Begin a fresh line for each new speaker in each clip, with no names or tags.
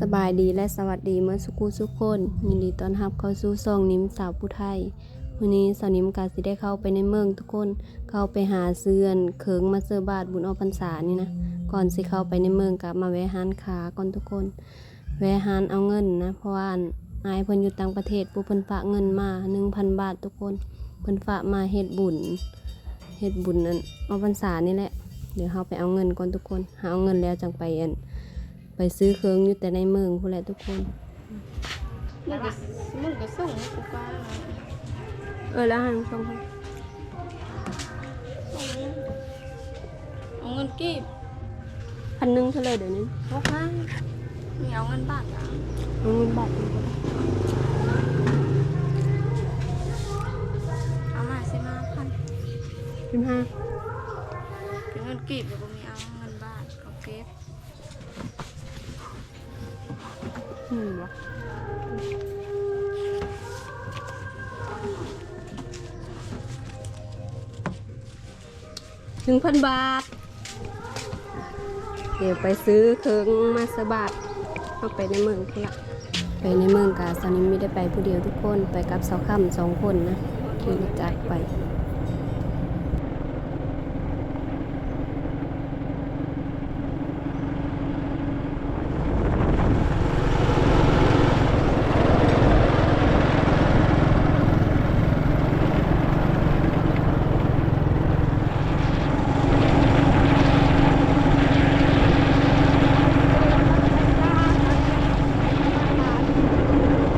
สบายดีและสวัสดีเมื่อสุกูสุกคน ยินดีต้อนรับเข้าสู่ซองนิ้มสาวผู้ไทยวันนี้สาวนิ้มกาสิได้เข้าไปในเมืองทุกคน เข้าไปหาเซื้อนเคิงมาเซอร์บาทบุญออกพรรษานี่นะ ก่อนสิเข้าไปในเมืองกับมาแวะหานขาก่อนทุกคน แวะหานเอาเงินนะ เพราะว่าอายเพิ่นอยู่ต่างประเทศผู้เพิ่นฝากเงินมา1,000บาททุกคน เพิ่นฝากมาเฮ็ดบุญเฮ็ดบุญนั้นอพรรษานี่แหละ เดี๋ยวเราไปเอาเงินก่อนทุกคน หาเอาเงินแล้วจังไปอัน ไปซื้อเครื่องอยู่แต่ในเมืองพู้นแหละทุกคน
มึงก็มึงก็ส่งกูป้า
เออแล้วหันฟัง
เอาเงินกีบ
พันหนึ่งเท่าไหรเดี๋ยวนี้
หกพันมีเอาเงินบาทอะ
เอาเงินบาทนี่ก็ได้
เอามาสิมาพัน
สิบห้า
เป็นเงินกีบหรือบ่มีเอาเงินบาทเอาเก็บ
มวะหนึ่งพันบาท เดี๋ยวไปซื้อเครื่องมาสบาทเอาไปในเมืองพุ่นละไปในเมืองกาสานิมไม่ได้ไปผู้เดียวทุกคนไปกับสาวค่ำสองคนนะขี่จักรไป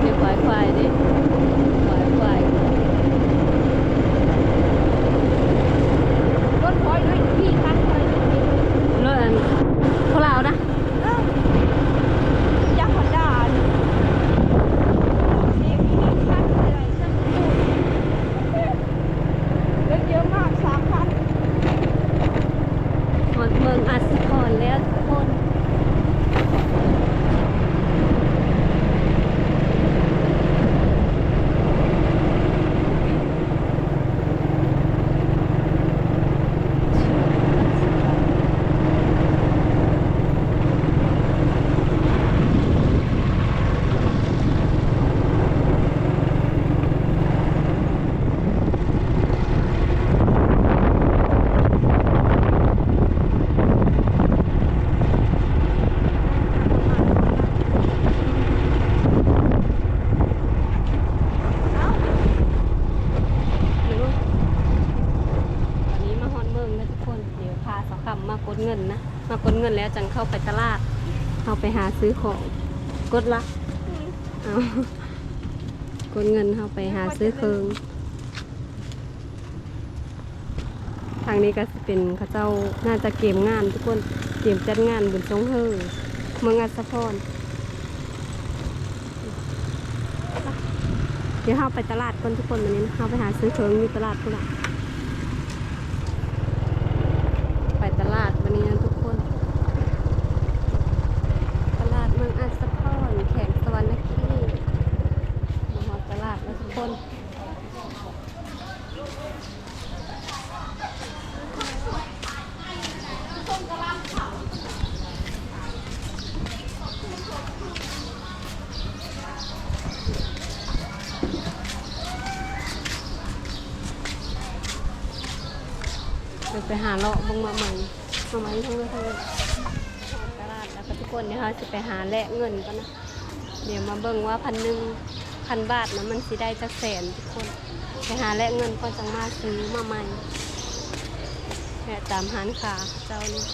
เรียกควายควายดิควายควาย
รถคอยด้วยพี่คันคอยด้วย
รถอันพวกเรานะ
ยักษ์หัวด่านเสียงพี่คันอะไรสักตู้เงินเยอะมากสามพัน
หอดเมืองอัสพรแล้วทุกคน เดี๋ยวตอนนี้มาฮอดเมืองแล้วทุกคน เดี๋ยวพาสาวคำมากดเงินนะ มากดเงิน แล้วจังเข้าไปตลาดเข้าไปหาซื้อของกดละเอากดเงินเข้าไปหาซื้อเครื่องทางนี้ก็เป็นเขาเจ้าน่าจะเกมงานทุกคนเกมจัดงานบุญทรงเฮอเมืองอัสสพรเดี๋ยวเราไปตลาดคนทุกคนวันนี้นะเราไปหาซื้อเครื่องอยู่ตลาดพุ่นละปตลาดวันนี้นะทุกคน ตลาดเมืองอัสสพรแขกสวรรณเขตมาฮอดตลาดแล้วทุกคนเดี๋ยวไป หาเลาะเบงมาใหม่มาใหม่ทั้งเลยทั้งเลยตลาดแล้วก็ทุกคนเนี่ยเขาจะไปหาแลกเงินกันนะเดี๋ยวมาเบิ่งว่าพันหนึ่งพันบาทนะมันสิได้จักแสนทุกคนไปหาแลกเงินก่อนจังมาซื้อมาใหม่แค่ตามหานขาเจ้านี่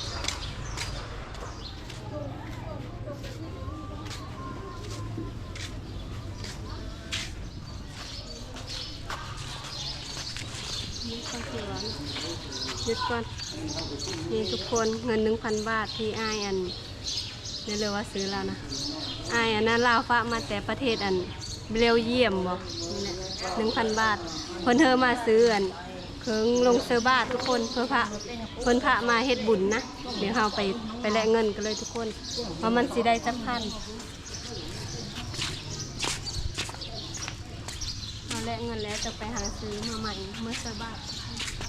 ก็คือว่า ยึดก่อนนี่ทุกคนเงินหนึ่งพันบาทที่ไออันนี่เลยว่าซื้อแล้วนะไออันนั้นลาวฟ้ามาแต่ประเทศอันเบลเยียมบอกหละหนึ่งพันบาทคนเธอมาซื้ออันเคิงลงเซอร์บาททุกคนเพื่อพระเพิ่นพระมาเฮ็ดบุญนะเดี๋ยวเราไปไปแลกเงินกันเลยทุกคนว่าะมันสิได้จักพันเราแลกเงินแล้วจะไปหาซื้อมาใหม่เมื่อเซอร์บาท ค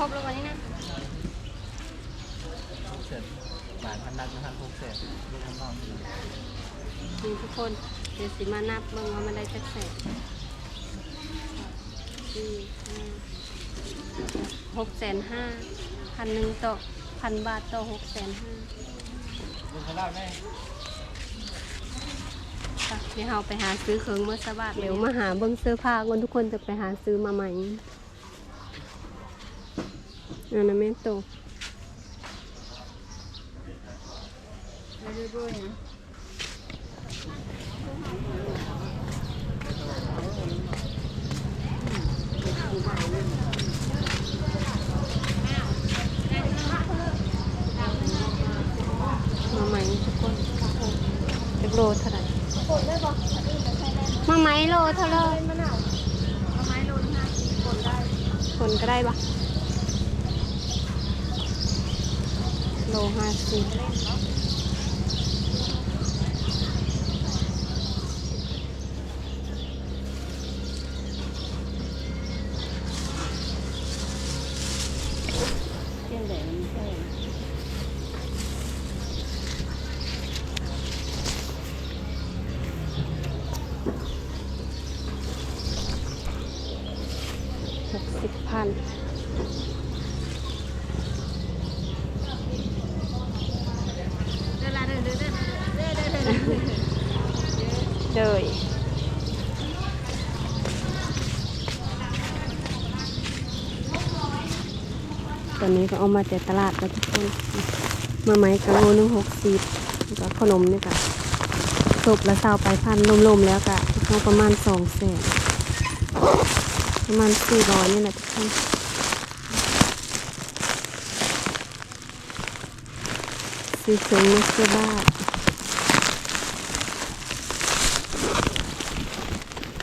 รบแล้ววันนี้นะ
เสร็จบาทพันนักนะครับพกเสร็จลูกข้างนอกอยู่
นี่ทุกคนเดี๋ยวสิมานับเบิ่งว่ามันได้จักแสนสี่ห้าหกแสนห้าพันหนึ่งต่อพันบาทต่อหกแสนห้า
ลูกข้างนอกได้
ค่ะเดี๋ยวเราไปหาซื้อเครื่องเมื่อสบาทเดี๋ยวมาหาเบิ้งเสื้อผ้าก่อนทุกคนจะไปหาซื้อมาใหม่ อันนั้นแม่นโต
แล้วด้วยๆนะ
มาใหม่ทุกคนเด็กโลเท่าไหร่มาไหมโลเท่าไหร
เอาไม้โรยห้าสิบคนได้
คนก็ได้ปะ โลห้าสิบ
เที่ยงแดดมันแพง
หกสิบพัน
เด้อละเด้อเด้อเด้อเด้อเด้อเด้อเด้อ
เลย ตอนนี้ก็เอามาจากตลาดแล้วทุกคนมาไหมกะโลหนึงหกสิบแล้วก็ขนมนี่กะศพละเศร้าไปพันลมๆแล้วกะเอาประมาณสองแสนประมาณสี่ร้อยนี่แหละทุกคนซื้อเครื่องมาซื้อบ้า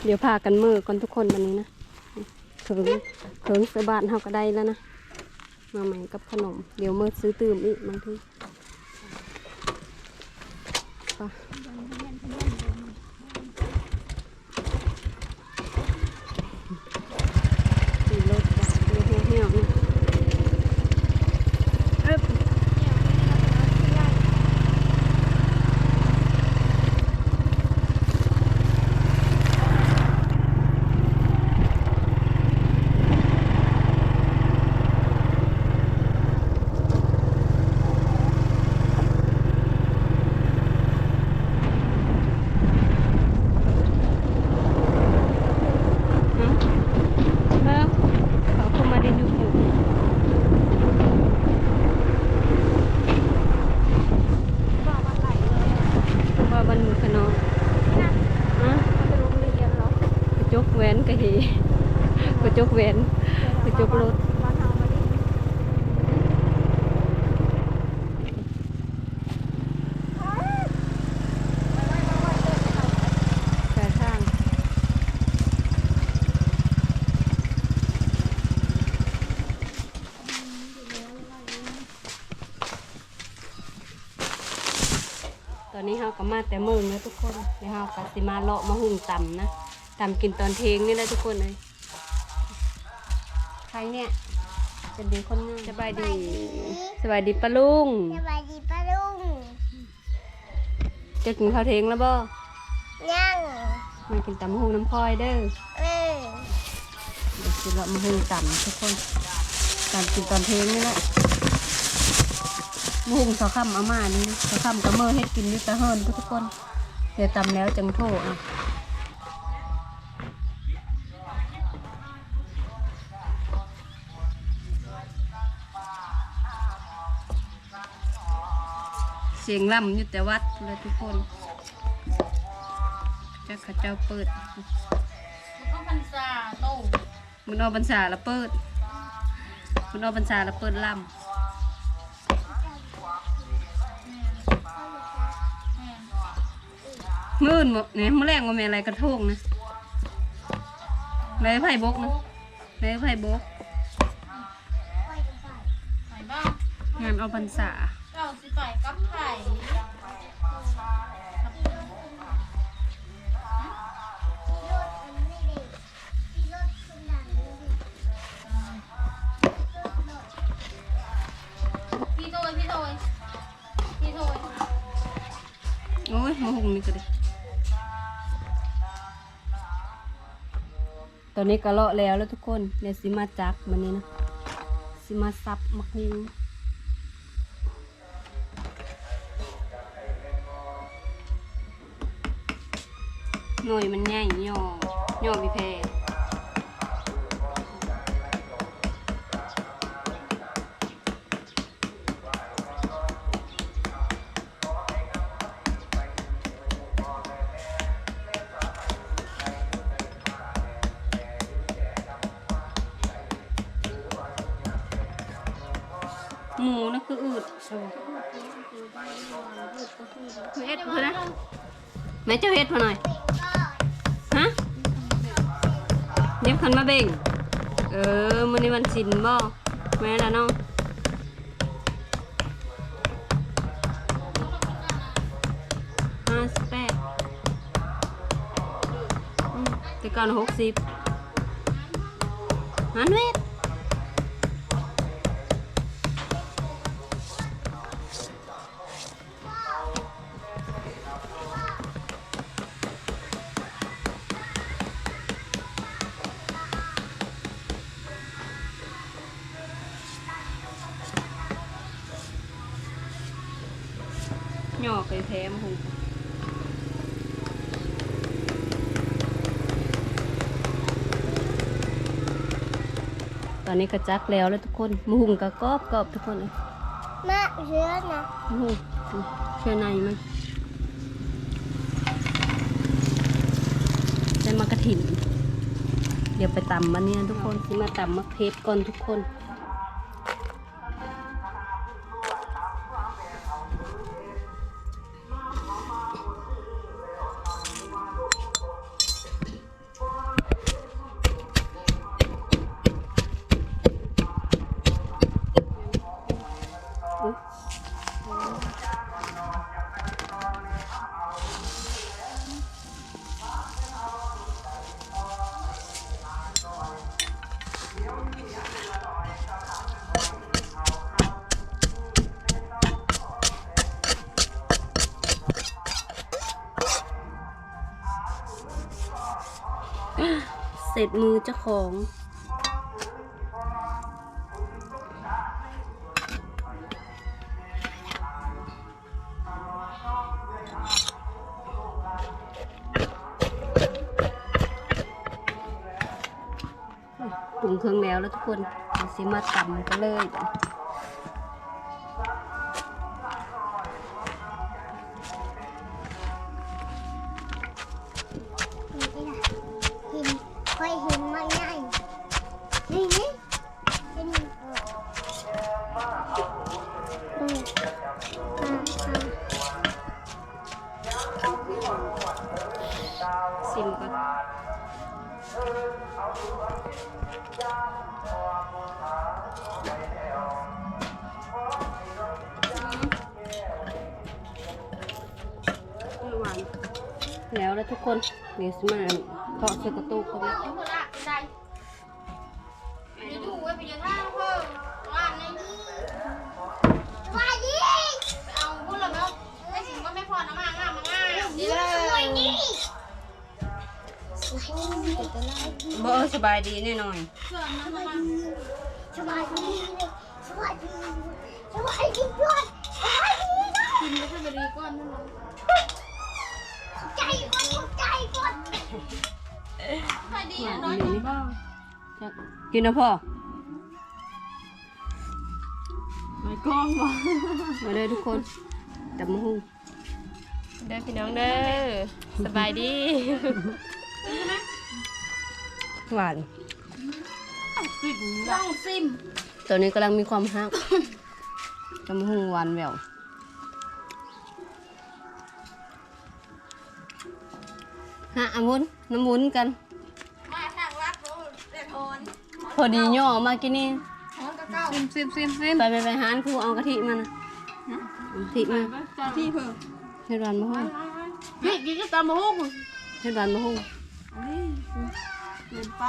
เดี๋ยวพากันมือก่อนทุกคนวันนี้นะเขิงเขิงเสื้อบานเฮาก็ได้แล้วนะ มาใหม่กับขนม เดี๋ยวเมื่อซื้อตื่มอีกบางทีไปขี่รถจ้ะเหี่ยวเหี่ยวๆนี่เอ๊บเอ้าเอ้าเขาเข้ามาได้ดูหู
บอกว่าไหลเลย
ว่าบันมือขนม
นะ
อะ
มันจะโรงเรียนเหรอก
ระจ กแหวนกะเหกระจกแหวนกระจกรถตอนนี้เฮาก็มาแต่มืองแล้วทุกคนเดี๋ยวเฮาก็สิมาเลาะมาหุ่งต่ำนะ ตำกินตอนเทยงนี่แหละทุกคนเลยใครเนี่ยเป็นดีคนงามสบายดี สบายดีปะลุง
สวัสดีป้าลุง
จะกินข้าวเทยงแล้วบ่
ยัง
มากินตำหุ่งน้ำพลอยเด้อ
เออ
เดี๋ยวสิเลาะมาหุ่งตำทุกคนตำกินตอนเทยงนี่แหละมาหุ่งสอค่ำอาม่านี่สอค่ำกับเมื่อเฮ็ดกินอยู่แตะเฮินทุกคน เดี๋ยวตำแล้วจังโทษอะ สียงล่ำอยู่แต่วัดเลยทุกคนเจ้าข้าเจ้าเปิด
ก็พันซาโต
มันเอาบรรษาละเปิด มันเอาบรรษาละเปิดล่ำมื่นบ่เนี่ยมื่อแรงว่าแม่อะไรกระทงนะเลยไผ่บกนะเลยไผ่บก
ไปบ้าง
งานเอาพรรษา
ก่าสิไปกับไผ่พี่โทยพี่โทยพี่โทย
โอ้ยมาหุงนี่ก็ได้ตอนนี้ก็เลาะแล้วแล้วทุกคนเนี่ยสิมาจักมันนี่นะสิมาซับมะกฮุง หน่วยมันใหญ่ย่อย่อวิเพหมูนั่นคืออืดคือเอ็ดพอนะแม่เจ้าเฮ็ดมาหน่อย บคันมาเบ่ง เออมันนี้วันสินบ่แม่ละน้องห้าสิบแปดแต่ก่อนหกสิบหันเวท ตอนนี้ก็จักแล้วแล้วทุกคนมะหุงก็กรอบกรอบทุกคนเลย
แม่เชื่อนะ
โอ้โหเชื่อในมันได้มากระถิ่น เดี๋ยวไปตำมันเนี่ยทุกคนที่มาตำมะเพชรก่อนทุกคน เสร็จมือเจ้าของ ปรุงเครื่องแล้วแล้วทุกคนเราสิมาตำกันเลย
ห
วานแล้วแล้วทุกคนเดี๋ยวสิมาเพาะใส่กระตุกกันนะ
คนละได้จะถูกไว้ไปเดี๋ยวท่าเพิ่มร้านในนี้
สวัสดี
ไปเอาพูดเลยเนาะไอ้สิงก็ไม่พอนะมากง่ายมาง่ายดีเล
สวย
ย
ดี
บ่สบายดีแน่นอน
เพื่อนมันมา
สวัสดีสวัสดีสวัสดีด้วยสวัสดีนะ
กินไม่ใช่บรีก้อนนั่นหรอ
วา
อะ
น
น้อย
อยู่นี่จักกินนะพ่อ
ไม่กล้องบ่
มาเลยทุกคนจับมือหุ้ง
เด้อพี่น้องเด้อสบายดี
หวาน
ต้องซิม
ตัวนี้กำลังมีความฮักจับมือหุ้งหวานแหววฮะอามุนน้ำมุนกั
น
พอดีย่อมากินนี่
โอนก็เก้าซิมซิมซิมซิม
ไปไปไปหานครูเอากะทิมานะเอากะทิมา
ที่เพิ่ม
เฮ็ดหวานมะฮุ่ง
พี่กินก็ตามมาหุ้ง
เฮ็ดหวานมะฮุ่ง
เดินไป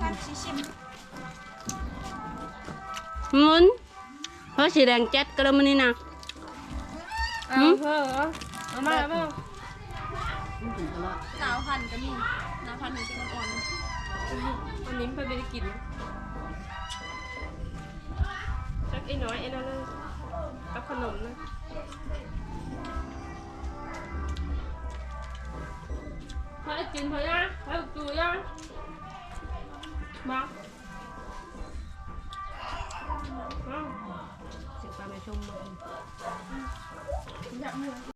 มันชิชิม
หมุนเพราะสีแดงแจ๊ดก็แล้วมันนี่นะ
เอาเพิ่มเอามาเพิ่ม
มัน ถึงตลอด
หนาวพันก็มีหนาวพันถึงจะอ่อน
อันนี้เพื่อนไม่ได้กินนะจักไอ้น้อยไอ้นั่นนะกับขนมนะพอได้กินพอยังพอได้จูยังมาเอา
เสียงปลาแม่ชมมา
อยากมือ